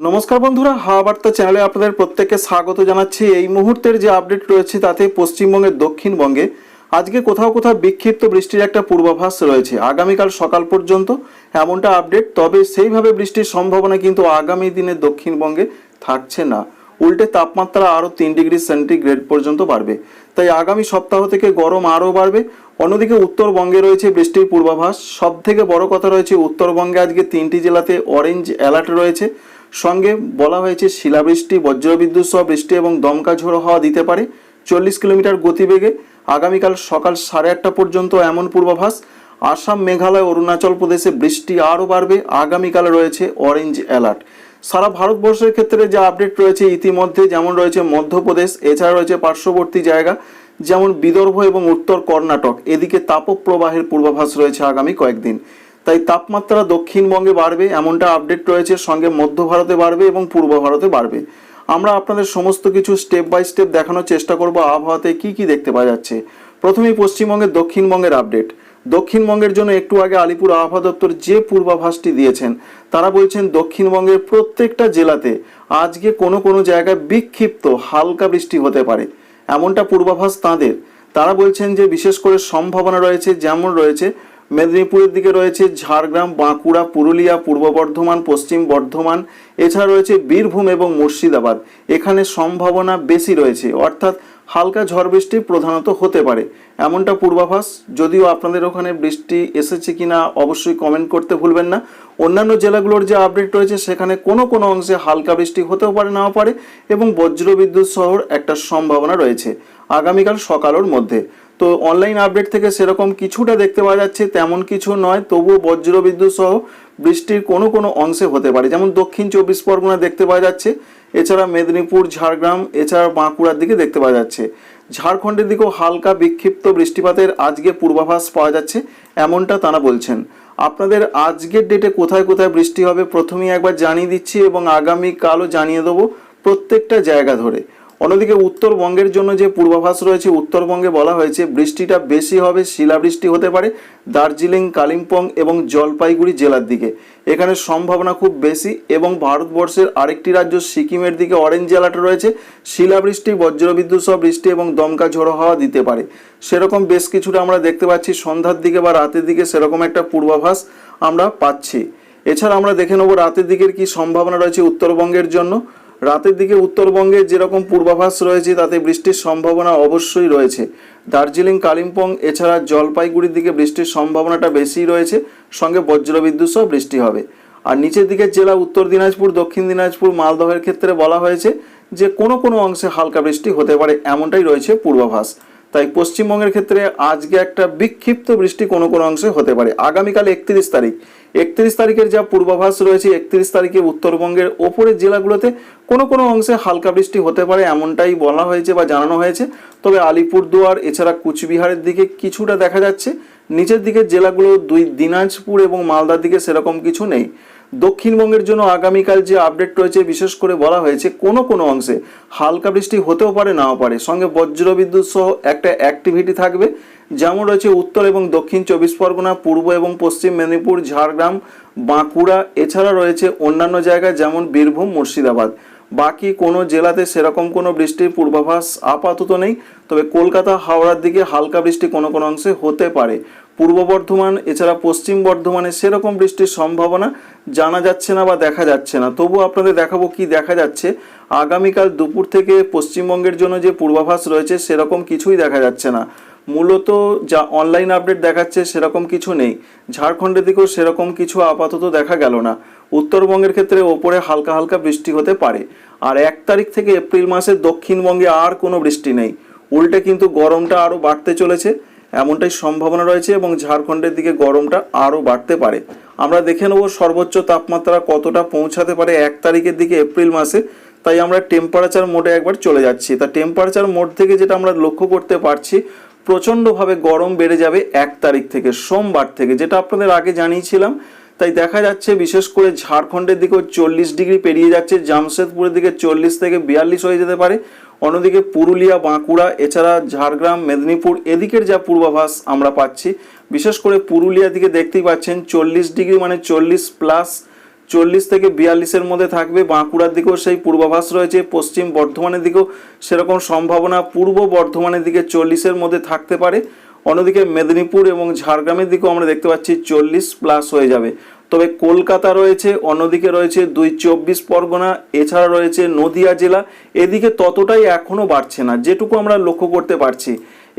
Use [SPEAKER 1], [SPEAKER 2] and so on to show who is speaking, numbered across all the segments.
[SPEAKER 1] নমস্কার বন্ধুরা, হাওয়া বার্তা চ্যানেলে আপনাদের প্রত্যেককে স্বাগত জানাচ্ছি। এই মুহূর্তের যে আপডেট রয়েছে তাতে পশ্চিমবঙ্গের দক্ষিণবঙ্গে আজকে কোথাও কোথাও বিক্ষিপ্ত বৃষ্টির একটা পূর্বাভাস রয়েছে। আগামীকাল সকাল পর্যন্ত এমনটা আপডেট, তবে সেইভাবে বৃষ্টির সম্ভাবনা কিন্তু আগামী দিনে দক্ষিণবঙ্গে থাকছে না। উল্টে তাপমাত্রা আরও তিন ডিগ্রি সেন্টিগ্রেড পর্যন্ত বাড়বে। তাই আগামী সপ্তাহ থেকে গরম আরও বাড়বে। অন্যদিকে উত্তরবঙ্গে রয়েছে বৃষ্টির পূর্বাভাস। সব থেকে বড় কথা রয়েছে, উত্তরবঙ্গে আজকে তিনটি জেলাতে অরেঞ্জ অ্যালার্ট রয়েছে। সঙ্গে বলা হয়েছে শিলাবৃষ্টি, বজ্রবিদ্যুৎ সহ বৃষ্টি এবং দমকা ঝোড়ো হওয়া দিতে পারে। চল্লিশ কিলোমিটার গতিবেগে আগামীকাল সকাল সাড়ে আটটা পর্যন্ত এমন পূর্বাভাস। আসাম, মেঘালয়, অরুণাচল প্রদেশে বৃষ্টি আরও বাড়বে। আগামীকাল রয়েছে অরেঞ্জ অ্যালার্ট সারা ভারতবর্ষের ক্ষেত্রে যা আপডেট রয়েছে ইতিমধ্যে যেমন রয়েছে মধ্যপ্রদেশ, এছাড়া রয়েছে পার্শ্ববর্তী জায়গা, যেমন বিদর্ভ এবং উত্তর কর্ণাটক। এদিকে তাপপ্রবাহের পূর্বাভাস রয়েছে আগামী কয়েকদিন। তাই তাপমাত্রা দক্ষিণবঙ্গে বাড়বে, এমনটা আপডেট রয়েছে, সঙ্গে মধ্য ভারতে বাড়বে এবং পূর্ব ভারতে বাড়বে। আমরা আপনাদের সমস্ত কিছু স্টেপ বাই স্টেপ দেখানোর চেষ্টা করব আবহাওয়াতে কি কি দেখতে পাওয়া যাচ্ছে। প্রথমেই পশ্চিমবঙ্গের দক্ষিণবঙ্গের আপডেট দক্ষিণবঙ্গের জন্য একটু আগে আলিপুর আবহাওয়া দপ্তর যে পূর্বাভাসটি দিয়েছেন, তারা বলছেন দক্ষিণবঙ্গের প্রত্যেকটা জেলাতে আজকে কোনো কোনো জায়গায় বিক্ষিপ্ত হালকা বৃষ্টি হতে পারে। এমনটা পূর্বাভাস তাঁদের। তারা বলছেন যে বিশেষ করে সম্ভাবনা রয়েছে, যেমন রয়েছে মেদিনীপুরের দিকে রয়েছে ঝাড়গ্রাম, বাঁকুড়া, পুরুলিয়া, পূর্ব বর্ধমান, পশ্চিম বর্ধমান, এছাড়া রয়েছে বীরভূম এবং মুর্শিদাবাদ। এখানে সম্ভাবনা বেশি রয়েছে, অর্থাৎ হালকা ঝড় বৃষ্টি প্রধানত হতে পারে। এমনটা পূর্বাভাস, যদিও আপনাদের ওখানে বৃষ্টি এসেছে কিনা অবশ্যই কমেন্ট করতে ভুলবেন না। অন্যান্য জেলাগুলোর যে আপডেট রয়েছে, সেখানে কোনো কোনো অংশে হালকা বৃষ্টি হতেও পারে, নাও পারে, এবং বজ্রবিদ্যুৎ সহ একটা সম্ভাবনা রয়েছে আগামীকাল সকালের মধ্যে। তো অনলাইন আপডেট থেকে সেরকম কিছুটা দেখতে পাওয়া যাচ্ছে, তেমন কিছু নয়। তবুও বজ্রবিদ্যুৎ সহ বৃষ্টির কোনো কোনো অংশে হতে পারে। যেমন দক্ষিণ চব্বিশ পরগনা দেখতে পাওয়া যাচ্ছে, এছাড়া মেদিনীপুর, ঝাড়গ্রাম, এছাড়া বাঁকুড়ার দিকে দেখতে পাওয়া যাচ্ছে। ঝাড়খণ্ডের দিকেও হালকা বিক্ষিপ্ত বৃষ্টিপাতের আজকে পূর্বাভাস পাওয়া যাচ্ছে, এমনটা তারা বলছেন। আপনাদের আজকের ডেটে কোথায় কোথায় বৃষ্টি হবে প্রথমেই একবার জানিয়ে দিচ্ছি এবং আগামীকালও জানিয়ে দেবো প্রত্যেকটা জায়গা ধরে। অন্যদিকে উত্তরবঙ্গের জন্য যে পূর্বাভাস রয়েছে, উত্তরবঙ্গে বলা হয়েছে বৃষ্টিটা বেশি হবে, শিলাবৃষ্টি হতে পারে দার্জিলিং, কালিম্পং এবং জলপাইগুড়ি জেলার দিকে। এখানে সম্ভাবনা খুব বেশি এবং ভারতবর্ষের আরেকটি রাজ্য সিকিমের দিকে অরেঞ্জ অ্যালার্ট রয়েছে। শিলাবৃষ্টি, বজ্রবিদ্যুৎ সহ বৃষ্টি এবং দমকা ঝোড়ো হাওয়া দিতে পারে। সেরকম বেশ কিছুটা আমরা দেখতে পাচ্ছি, সন্ধ্যার দিকে বা রাতের দিকে সেরকম একটা পূর্বাভাস আমরা পাচ্ছি। এছাড়া আমরা দেখে নেব রাতের দিকের কি সম্ভাবনা রয়েছে উত্তরবঙ্গের জন্য। রাতের দিকে উত্তরবঙ্গে যেরকম পূর্বাভাস রয়েছে, তাতে বৃষ্টির সম্ভাবনা অবশ্যই রয়েছে। দার্জিলিং, কালিম্পং, এছাড়া জলপাইগুড়ির দিকে বৃষ্টির সম্ভাবনাটা বেশি রয়েছে। সঙ্গে বজ্রবিদ্যুৎ সহ বৃষ্টি হবে। আর নিচের দিকে জেলা উত্তর দিনাজপুর, দক্ষিণ দিনাজপুর, মালদহের ক্ষেত্রে বলা হয়েছে যে কোনো কোনো অংশে হালকা বৃষ্টি হতে পারে, এমনটাই রয়েছে পূর্বাভাস। তাই পশ্চিমবঙ্গের ক্ষেত্রে আজকে একটা বিক্ষিপ্ত বৃষ্টি কোনো কোনো অংশে হতে পারে। আগামীকাল একত্রিশ তারিখ। একত্রিশ তারিখের যা পূর্বাভাস রয়েছে, একত্রিশ তারিখে উত্তরবঙ্গের ওপরের জেলাগুলোতে কোনো কোনো অংশে হালকা বৃষ্টি হতে পারে এমনটাই বলা হয়েছে বা জানানো হয়েছে। তবে আলিপুরদুয়ার, এছাড়া কুচবিহারের দিকে কিছুটা দেখা যাচ্ছে। নিচের দিকের জেলাগুলো দুই দিনাজপুর এবং মালদার দিকে সেরকম কিছু নেই। দক্ষিণবঙ্গের জন্য আগামীকাল যে আপডেট রয়েছে, বিশেষ করে বলা হয়েছে কোনো কোনো অংশে হালকা বৃষ্টি হতেও পারে, নাও পারে। সঙ্গে বজ্রবিদ্যুৎ সহ একটা অ্যাক্টিভিটি থাকবে, যেমন রয়েছে উত্তর এবং দক্ষিণ চব্বিশ পরগনা, পূর্ব এবং পশ্চিম মেদিনীপুর, ঝাড়গ্রাম, বাঁকুড়া, এছাড়া রয়েছে অন্যান্য জায়গায় যেমন বীরভূম, মুর্শিদাবাদ। বাকি কোনো জেলাতে সেরকম কোনো বৃষ্টির পূর্বাভাস আপাতত নেই, তবে কলকাতা, হাওড়ার দিকে হালকা বৃষ্টি কোনো কোনো অংশে হতে পারে। পূর্ব বর্ধমান, এছাড়া পশ্চিম বর্ধমানে সেরকম বৃষ্টির সম্ভাবনা জানা যাচ্ছে না বা দেখা যাচ্ছে না। তবু আপনাদের দেখাবো কি দেখা যাচ্ছে। আগামীকাল দুপুর থেকে পশ্চিমবঙ্গের জন্য যে পূর্বাভাস রয়েছে, সেরকম কিছুই দেখা যাচ্ছে না। মূলত যা অনলাইন আপডেট দেখাচ্ছে, সেরকম কিছু নেই। ঝাড়খণ্ডের দিকেও সেরকম কিছু আপাতত দেখা গেল না। উত্তরবঙ্গের ক্ষেত্রে ওপরে হালকা হালকা বৃষ্টি হতে পারে। আর এক তারিখ থেকে এপ্রিল মাসে দক্ষিণবঙ্গে আর কোনো বৃষ্টি নেই। উল্টে কিন্তু গরমটা আরও বাড়তে চলেছে। এমনটাই সম্ভাবনা রয়েছে এবং ঝাড়খণ্ডের দিকে গরমটা আরও বাড়তে পারে। আমরা দেখে নেব সর্বোচ্চ তাপমাত্রা কতটা পৌঁছাতে পারে এক তারিখের দিকে এপ্রিল মাসে। তাই আমরা টেম্পারেচার মোডে একবার চলে যাচ্ছি। তা টেম্পারেচার মোড থেকে যেটা আমরা লক্ষ্য করতে পারছি, প্রচণ্ডভাবে গরম বেড়ে যাবে এক তারিখ থেকে, সোমবার থেকে, যেটা আপনাদের আগে জানিয়েছিলাম। তাই দেখা যাচ্ছে বিশেষ করে ঝাড়খণ্ডের দিকেও চল্লিশ ডিগ্রি পেরিয়ে যাচ্ছে, জামশেদপুরের দিকে চল্লিশ থেকে বিয়াল্লিশ হয়ে যেতে পারে। অন্যদিকে পুরুলিয়া, বাঁকুড়া, এছাড়া ঝাড়গ্রাম, মেদিনীপুর, এদিকের যা পূর্বাভাস আমরা পাচ্ছি। বিশেষ করে পুরুলিয়া দিকে দেখতেই পাচ্ছেন চল্লিশ ডিগ্রি মানে চল্লিশ প্লাস চল্লিশ থেকে বিয়াল্লিশের মধ্যে থাকবে। বাঁকুড়ার দিকেও সেই পূর্বাভাস রয়েছে, পশ্চিম বর্ধমানের দিকেও সেরকম সম্ভাবনা পূর্ব বর্ধমানের দিকে চল্লিশের মধ্যে থাকতে পারে। অন্যদিকে মেদিনীপুর এবং ঝাড়গ্রামের দিকেও আমরা দেখতে পাচ্ছি চল্লিশ প্লাস হয়ে যাবে। তবে কলকাতা রয়েছে, অন্যদিকে রয়েছে দুই চব্বিশ পরগনা, এছাড়া রয়েছে নদিয়া জেলা। এদিকে ততটাই এখনও বাড়ছে না, যেটুকু আমরা লক্ষ্য করতে পারছি।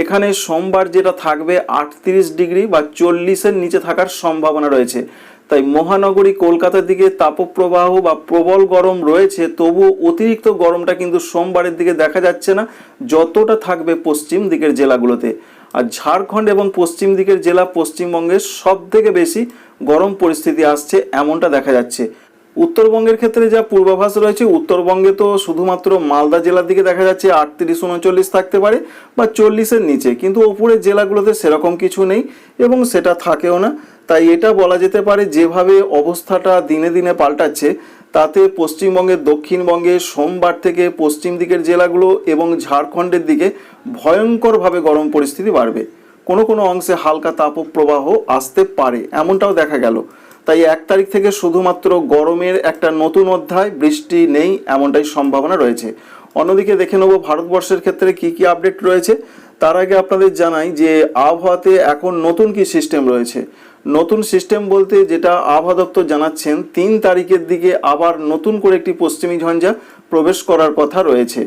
[SPEAKER 1] এখানে সোমবার যেটা থাকবে আটত্রিশ ডিগ্রি বা চল্লিশের নিচে থাকার সম্ভাবনা রয়েছে। তাই মহানগরী কলকাতার দিকে তাপপ্রবাহ বা প্রবল গরম রয়েছে তবু অতিরিক্ত গরমটা কিন্তু সোমবারের দিকে দেখা যাচ্ছে না, যতটা থাকবে পশ্চিম দিকের জেলাগুলোতে। আর ঝাড়খণ্ড এবং পশ্চিম দিকের জেলা পশ্চিমবঙ্গের সব থেকে বেশি গরম পরিস্থিতি আসছে এমনটা দেখা যাচ্ছে। উত্তরবঙ্গের ক্ষেত্রে যা পূর্বাভাস রয়েছে, উত্তরবঙ্গে তো শুধুমাত্র মালদা জেলার দিকে দেখা যাচ্ছে আটত্রিশ, উনচল্লিশ থাকতে পারে বা চল্লিশের নিচে, কিন্তু ওপরের জেলাগুলোতে সেরকম কিছু নেই এবং সেটা থাকেও না। তাই এটা বলা যেতে পারে, যেভাবে অবস্থাটা দিনে দিনে পাল্টাচ্ছে তাতে পশ্চিমবঙ্গের দক্ষিণবঙ্গে সোমবার থেকে পশ্চিম দিকের জেলাগুলো এবং ঝাড়খণ্ডের দিকে ভয়ঙ্করভাবে গরম পরিস্থিতি বাড়বে। কোনো কোনো অংশে হালকা তাপপ্রবাহ আসতে পারে, এমনটাও দেখা গেল। তাই এক তারিখ থেকে শুধুমাত্র গরমের একটা নতুন অধ্যায়, বৃষ্টি নেই এমনটাই সম্ভাবনা রয়েছে। অন্যদিকে দেখে নেব ভারতবর্ষের ক্ষেত্রে কি কি আপডেট রয়েছে। তার আগে আপনাদের জানাই যে আবহাওয়াতে এখন নতুন কি সিস্টেম রয়েছে। নতুন সিস্টেম বলতে যেটা আবহাওয়া দপ্তর জানাচ্ছেন, তিন তারিখের দিকে আবার নতুন করে একটি পশ্চিমী ঝঞ্ঝা প্রবেশ করার কথা রয়েছে।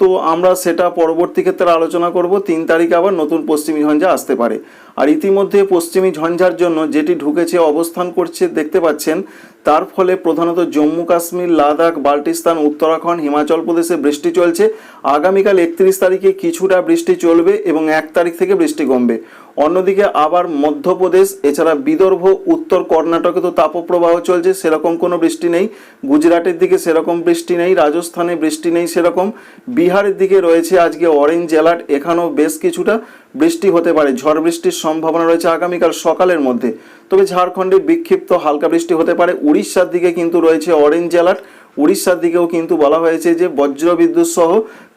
[SPEAKER 1] তো আমরা সেটা পরবর্তী ক্ষেত্রে আলোচনা করব, তিন তারিখে আবার নতুন পশ্চিমী ঝঞ্ঝা আসতে পারে। আর ইতিমধ্যে পশ্চিমী ঝঞ্ঝার জন্য যেটি ঢুকেছে, অবস্থান করছে, দেখতে পাচ্ছেন, তার ফলে প্রধানত জম্মু কাশ্মীর, লাদাখ, বাল্টিস্তান, উত্তরাখণ্ড, হিমাচল প্রদেশে বৃষ্টি চলছে। আগামীকাল একত্রিশ তারিখে কিছুটা বৃষ্টি চলবে এবং এক তারিখ থেকে বৃষ্টি কমবে। অন্যদিকে আবার মধ্যপ্রদেশ, এছাড়া বিদর্ভ, উত্তর কর্ণাটকে তো তাপপ্রবাহ চলছে, সেরকম কোনো বৃষ্টি নেই। গুজরাটের দিকে সেরকম বৃষ্টি নেই, রাজস্থানে বৃষ্টি নেই সেরকম। বিহারের দিকে রয়েছে আজকে অরেঞ্জ অ্যালার্ট এখানেও বেশ কিছুটা বৃষ্টি হতে পারে, ঝড় বৃষ্টির সম্ভাবনা রয়েছে আগামীকাল সকালের মধ্যে। তবে ঝাড়খণ্ডে বিক্ষিপ্ত হালকা বৃষ্টি হতে পারে। উড়িষ্যার দিকে কিন্তু রয়েছে অরেঞ্জ অ্যালার্ট উড়িষ্যার দিকেও কিন্তু বলা হয়েছে যে বজ্র বিদ্যুৎ সহ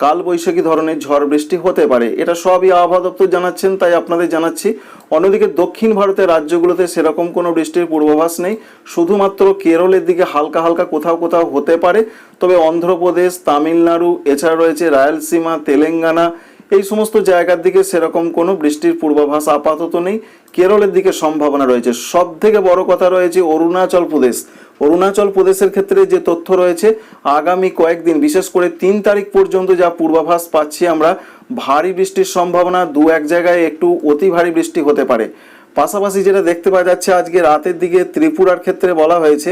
[SPEAKER 1] কালবৈশাখী ধরনের ঝড় বৃষ্টি হতে পারে। এটা সবই আবহাওয়া দপ্তর জানাচ্ছেন, তাই আপনাদের জানাচ্ছি, অন্যদিকে দক্ষিণ ভারতের রাজ্যগুলোতে সেরকম কোনো বৃষ্টির পূর্বাভাস নেই। শুধুমাত্র কেরলের দিকে হালকা হালকা কোথাও কোথাও হতে পারে। তবে অন্ধ্রপ্রদেশ, তামিলনাড়ু, এছাড়া রয়েছে রায়ালসীমা, তেলেঙ্গানা এই সমস্ত জায়গার দিকে সেরকম কোনো বৃষ্টির পূর্বাভাস আপাতত নেই। কেরলের দিকে সম্ভাবনা রয়েছে। সব থেকে বড় কথা রয়েছে অরুণাচল প্রদেশ। অরুণাচল প্রদেশের ক্ষেত্রে যে তথ্য রয়েছে, আগামী কয়েকদিন, বিশেষ করে তিন তারিখ পর্যন্ত যা পূর্বাভাস পাচ্ছি আমরা, ভারী বৃষ্টির সম্ভাবনা দু এক জায়গায় একটু অতি ভারী বৃষ্টি হতে পারে। পাশাপাশি যেটা দেখতে পাওয়া যাচ্ছে, আজকে রাতের দিকে ত্রিপুরার ক্ষেত্রে বলা হয়েছে,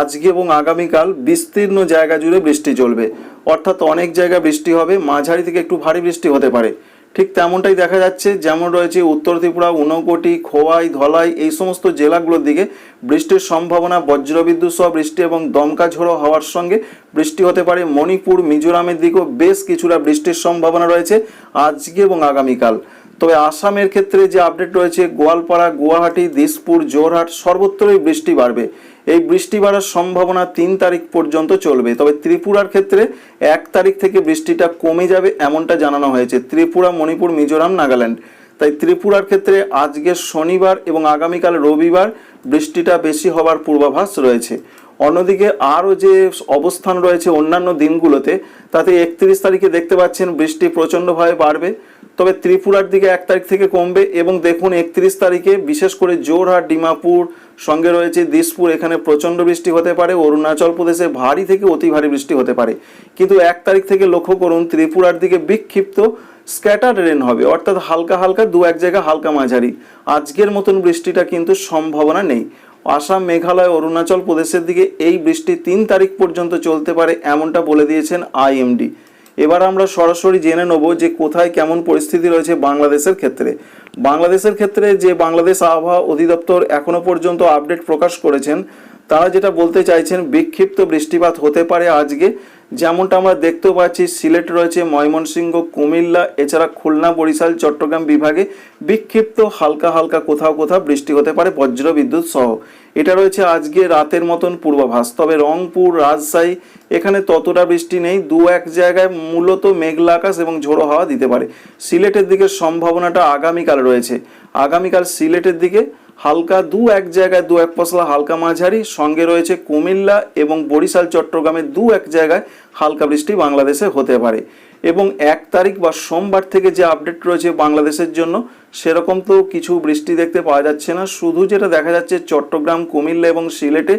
[SPEAKER 1] আজকে এবং আগামীকাল বিস্তীর্ণ জায়গা জুড়ে বৃষ্টি চলবে। অর্থাৎ অনেক জায়গা বৃষ্টি হবে, মাঝারি থেকে একটু ভারী বৃষ্টি হতে পারে। ঠিক তেমনটাই দেখা যাচ্ছে, যেমন রয়েছে উত্তর ত্রিপুরা ঊনকোটি খোয়াই, ধলাই, এই সমস্ত জেলাগুলোর দিকে বৃষ্টির সম্ভাবনা, বজ্রবিদ্যুৎ সহ বৃষ্টি এবং দমকা ঝোড়ো হওয়ার সঙ্গে বৃষ্টি হতে পারে। মণিপুর, মিজোরামের দিকেও বেশ কিছুটা বৃষ্টির সম্ভাবনা রয়েছে, আজকে এবং আগামীকাল। তবে আসামের ক্ষেত্রে যে আপডেট রয়েছে, গোয়ালপাড়া, গুয়াহাটি, দিসপুর জোরহাট সর্বত্রই বৃষ্টি বাড়বে। এই বৃষ্টি বাড়ার সম্ভাবনা তিন তারিখ পর্যন্ত চলবে। তবে ত্রিপুরার ক্ষেত্রে এক তারিখ থেকে বৃষ্টিটা কমে যাবে এমনটা জানানো হয়েছে। ত্রিপুরা, মণিপুর, মিজোরাম, নাগাল্যান্ড। তাই ত্রিপুরার ক্ষেত্রে আজকে শনিবার এবং আগামীকাল রবিবার বৃষ্টিটা বেশি হবার পূর্বাভাস রয়েছে। অন্যদিকে আরও যে অবস্থান রয়েছে অন্যান্য দিনগুলোতে, তাতে একত্রিশ তারিখে দেখতে পাচ্ছেন বৃষ্টি প্রচণ্ডভাবে বাড়বে। তবে ত্রিপুরার দিকে এক তারিখ থেকে কমবে এবং দেখুন একত্রিশ তারিখে বিশেষ করে জোরহাট, ডিমাপুর সঙ্গে রয়েছে দিসপুর। এখানে প্রচণ্ড বৃষ্টি হতে পারে। অরুণাচল প্রদেশে ভারী থেকে অতি ভারী বৃষ্টি হতে পারে। কিন্তু এক তারিখ থেকে লক্ষ্য করুন, ত্রিপুরার দিকে বিক্ষিপ্ত স্ক্যাটার রেন হবে। অর্থাৎ হালকা হালকা দু এক জায়গা হালকা মাঝারি। আজকের মতন বৃষ্টিটা কিন্তু সম্ভাবনা নেই। আসাম, মেঘালয়, অরুণাচল প্রদেশের দিকে এই বৃষ্টি তিন তারিখ পর্যন্ত চলতে পারে, এমনটা বলে দিয়েছেন আইএমডি। এবার আমরা সরাসরি জেনে নেব যে কোথায় কেমন পরিস্থিতি রয়েছে বাংলাদেশের ক্ষেত্রে। বাংলাদেশের ক্ষেত্রে যে বাংলাদেশ আবহাওয়া অধিদপ্তর এখনও পর্যন্ত আপডেট প্রকাশ করেছেন তারা যেটা বলতে চাইছেন, বিক্ষিপ্ত বৃষ্টিপাত হতে পারে আজকে। যেমনটা আমরা দেখতে পাচ্ছি, সিলেট রয়েছে ময়মনসিংহ, কুমিল্লা, এছাড়া খুলনা, বরিশাল, চট্টগ্রাম বিভাগে বিক্ষিপ্ত হালকা হালকা কোথাও কোথাও বৃষ্টি হতে পারে, বজ্র বিদ্যুৎ সহ। এটা রয়েছে আজকে রাতের মতন পূর্বাভাস। তবে রংপুর, রাজশাহী, এখানে ততটা বৃষ্টি নেই। দু এক জায়গায় মূলত মেঘলা আকাশ এবং ঝোড়ো হাওয়া দিতে পারে। সিলেটের দিকে সম্ভাবনাটা আগামীকাল রয়েছে। আগামীকাল সিলেটের দিকে হালকা দু এক জায়গায় দু এক পশলা হালকা মাঝারি, সঙ্গে রয়েছে কুমিল্লা এবং বরিশাল চট্টগ্রামে দু এক জায়গায় হালকা বৃষ্টি বাংলাদেশে হতে পারে। এবং এক তারিখ বা সোমবার থেকে যে আপডেট রয়েছে বাংলাদেশের জন্য, সেরকম তো কিছু বৃষ্টি দেখতে পাওয়া যাচ্ছে না। শুধু যেটা দেখা যাচ্ছে চট্টগ্রাম, কুমিল্লা এবং সিলেটে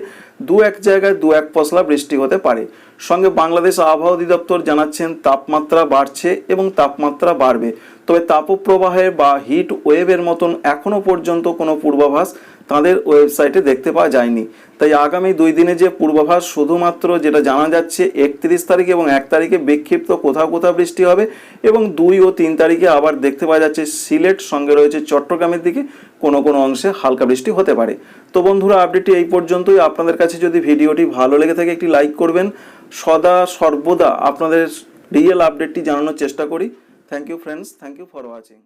[SPEAKER 1] দু এক জায়গায় দু এক পশলা বৃষ্টি হতে পারে। সঙ্গে বাংলাদেশ আবহাওয়া অধিদপ্তর জানাচ্ছেন, তাপমাত্রা বাড়ছে এবং তাপমাত্রা বাড়বে। তবে তাপপ্রবাহে বা হিট ওয়েভের মতন এখনও পর্যন্ত কোনো পূর্বাভাস তাদের ওয়েবসাইটে দেখতে পাওয়া যায়নি। তাই আগামী দুই দিনে যে পূর্বাভাস শুধুমাত্র যেটা জানা যাচ্ছে, একত্রিশ তারিখ এবং এক তারিখে বিক্ষিপ্ত কোথাও কোথাও বৃষ্টি হবে এবং দুই ও তিন তারিখে আবার দেখতে পাওয়া যাচ্ছে সিলেট সঙ্গে রয়েছে চট্টগ্রামের দিকে কোনো কোনো অংশে হালকা বৃষ্টি হতে পারে। তো বন্ধুরা, আপডেটটি এই পর্যন্তই। আপনাদের কাছে যদি ভিডিওটি ভালো লেগে থাকে, একটি লাইক করবেন। সদা সর্বদা আপনাদের রিয়েল আপডেটটি জানানোর চেষ্টা করি। Thank you friends thank you for watching